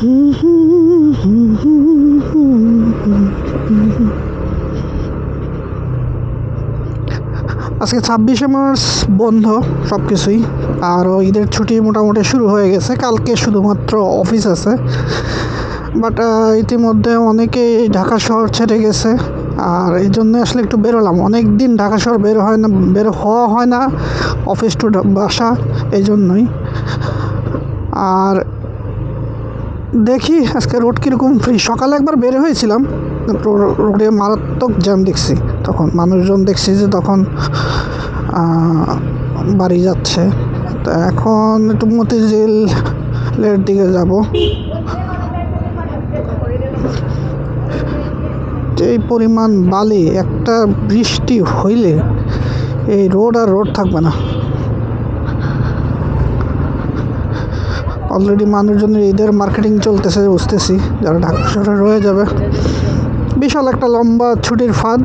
আজকে ছাব্বিশে মার্চ, বন্ধ সব কিছুই আর ঈদের ছুটি মোটামুটি শুরু হয়ে গেছে। কালকে শুধুমাত্র অফিস আছে। বাট ইতিমধ্যে অনেকেই ঢাকা শহর ছেড়ে গেছে। আর এই জন্য আসলে একটু বেরোলাম। অনেক দিন ঢাকা শহর বের হয় না, বের হওয়া হয় না, অফিস টু বাসা, এই জন্যই। আর দেখি আজকে রোড কীরকম ফ্রি সকালে একবার বের হয়েছিলাম রোডে মারাত্মক জ্যাম দেখছি। তখন মানুষজন দেখছি যে তখন বাড়ি যাচ্ছে। তো এখন একটু মতিঝিলের দিকে যাব। এই পরিমাণ বালি, একটা বৃষ্টি হইলে এই রোড আর রোড থাকবে না। অলরেডি মানুষজনের ঈদের মার্কেটিং চলতেছে, বুঝতেছি। যারা ঢাকা শহরে রয়ে যাবে। বিশাল একটা লম্বা ছুটির ফাঁদ।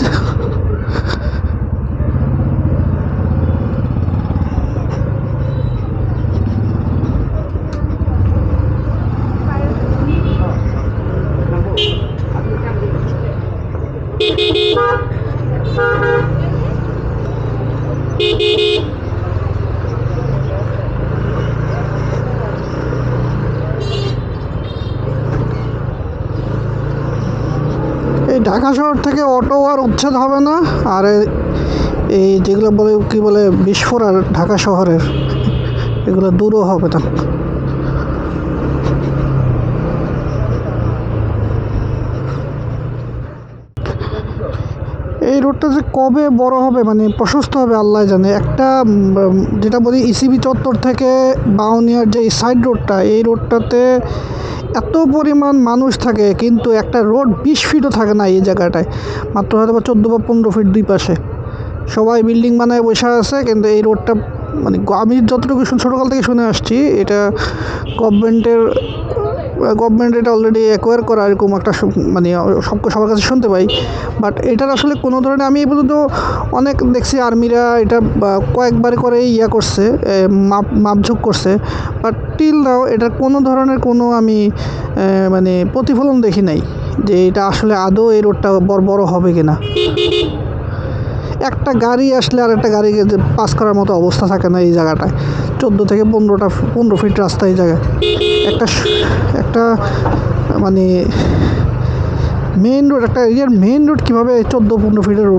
এই ঢাকা শহর থেকে অটো আর উচ্ছেদ হবে না। আর এই যেগুলো বলে, কী বলে, বিস্ফোরণ ঢাকা শহরের, এগুলো দূরও হবে না। এই রোডটা যে কবে বড় হবে মানে প্রশস্ত হবে, আল্লাহ জানে। একটা যেটা বলি ইসিবি চত্বর থেকে বাউনিয়ার যে সাইড রোডটা এই রোডটাতে এত পরিমাণ মানুষ থাকে, কিন্তু একটা রোড বিশ ফিটও থাকে না এই জায়গাটায়। মাত্র হয়তো বা চোদ্দ বা পনেরো ফিট দুই পাশে। সবাই বিল্ডিং বানায় বসে আছে, কিন্তু এই রোডটা মানে আমি যতটুকু ছোটোকাল থেকে শুনে আসছি, এটা গভর্নমেন্টের গভর্নমেন্ট এটা অলরেডি অ্যাকোয়ার করা এরকম একটা মানে সব সবার কাছে শুনতে পাই। বাট এটার আসলে কোনো ধরনের, আমি এই পর্যন্ত অনেক দেখছি আর্মিরা এটা কয়েকবার করে ইয়া করছে মাপ মাপঝোক করছে। বাট টিল নাও এটার কোনো ধরনের কোনো আমি মানে প্রতিফলন দেখি নাই যে এটা আসলে আদৌ এই রোডটা বড় বড় হবে কিনা। একটা গাড়ি আসলে আর একটা গাড়ি পাস করার মতো অবস্থা থাকে না এই জায়গাটায়। চোদ্দ থেকে পনেরোটা, পনেরো ফিট রাস্তা এই জায়গায়। একটা একটা মানে মেইন রোড একটা এরিয়ার মেইন রোড কীভাবে চোদ্দ, পনেরো ফিটের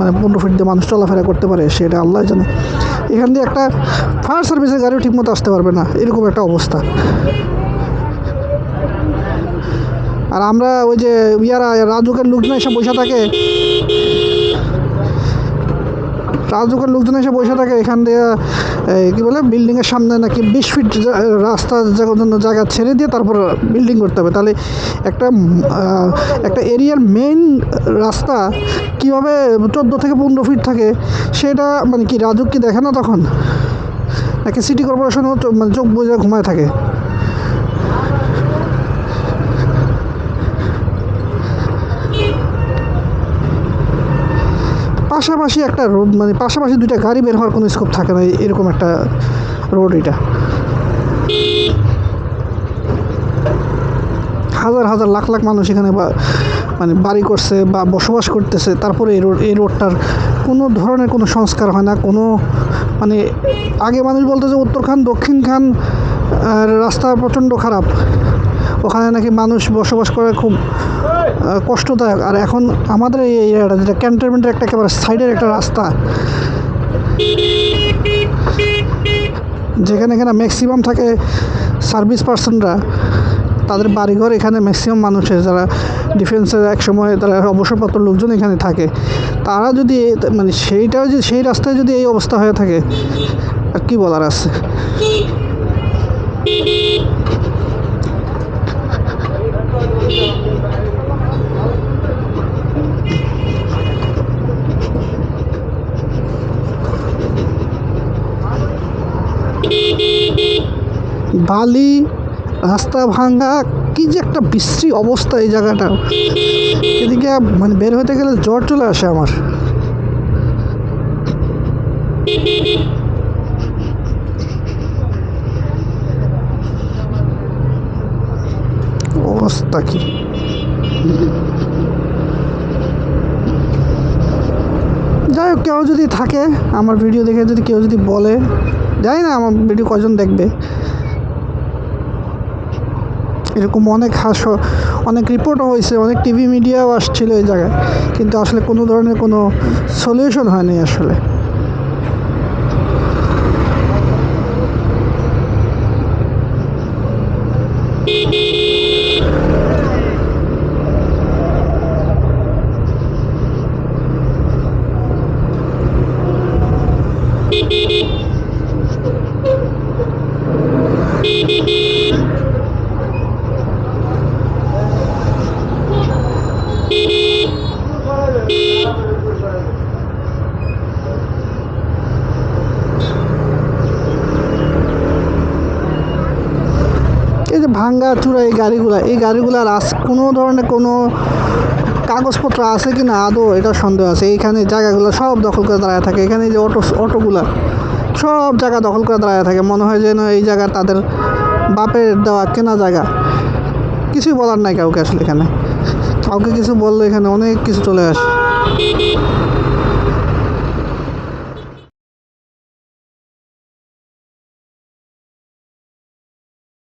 মানে পনেরো ফিট দিয়ে মানুষ চলাফেরা করতে পারে সেটা আল্লাহ জানে। এখান দিয়ে একটা ফায়ার সার্ভিসের গাড়িও ঠিকমতো আসতে পারবে না, এরকম একটা অবস্থা। আর আমরা ওই যে ইয়ারা, রাজুকের লোকজন এসে বসে থাকে রাজুকের লোকজন এসে বসে থাকে এখান দিয়ে কি বলে বিল্ডিংয়ের সামনে নাকি বিশ ফিট রাস্তা জন্য জায়গা ছেড়ে দিয়ে তারপর বিল্ডিং করতে হবে। তাহলে একটা একটা এরিয়ার মেইন রাস্তা কীভাবে চোদ্দ থেকে পনেরো ফিট থাকে, সেটা মানে কি রাজুক কি দেখে না তখন? নাকি সিটি কর্পোরেশনও মানে চোখ বুঝে ঘুমায় থাকে? পাশাপাশি একটা রোড মানে পাশাপাশি দুইটা গাড়ি বের হওয়ার কোনো স্কোপ থাকে না, এরকম একটা রোড এটা। হাজার হাজার লাখ লাখ মানুষ এখানে বা মানে বাড়ি করছে বা বসবাস করতেছে, তারপরে এই রোড এই রোডটার কোনো ধরনের কোনো সংস্কার হয় না, কোনো মানে আগে মানুষ বলতো যে উত্তরখান দক্ষিণ খান রাস্তা প্রচণ্ড খারাপ। ওখানে নাকি মানুষ বসবাস করে খুব কষ্টদায়ক। আর এখন আমাদের এই এরিয়াটা, যেটা ক্যান্টনমেন্টের একটা একেবারে সাইডের একটা রাস্তা, যেখানে এখানে ম্যাক্সিমাম থাকে সার্ভিস পার্সনরা তাদের বাড়িঘর এখানে ম্যাক্সিমাম মানুষের যারা ডিফেন্সের এক সময় তারা অবসরপ্রাপ্ত লোকজন এখানে থাকে। তারা যদি মানে সেইটাও যদি সেই রাস্তায় যদি এই অবস্থা হয়ে থাকে, আর কি বলার আছে? বালি, রাস্তা ভাঙা, কি যে একটা বিশ্রী অবস্থা এই জায়গাটা। এদিকে মানে বের হতে গেলে জ্বর চলে আসে আমার। অবস্থা কি? যাই হোক, কেউ যদি থাকে আমার ভিডিও দেখে, যদি কেউ যদি বলে, জানি না আমার ভিডিও কজন দেখবে। এরকম অনেক হাস অনেক রিপোর্টও হয়েছে, অনেক টিভি মিডিয়াও আসছিল এই জায়গায়, কিন্তু আসলে কোনো ধরনের কোনো সলিউশন হয়নি আসলে। এই যে ভাঙ্গা চূড়া এই গাড়িগুলো, এই গাড়িগুলার আস, কোনো ধরনের কোনো কাগজপত্র আছে কি না আদৌ এটা সন্দেহ আছে। এইখানে জায়গাগুলো সব দখল করে দাঁড়ায় থাকে। এখানে যে অটো, অটোগুলা সব জায়গা দখল করে দাঁড়ায় থাকে। মনে হয় যেন এই জায়গা তাদের বাপের দেওয়া কেনা জায়গা। কিছুই বলার নাই কাউকে আসলে এখানে। কাউকে কিছু বললে এখানে অনেক কিছু চলে আসে।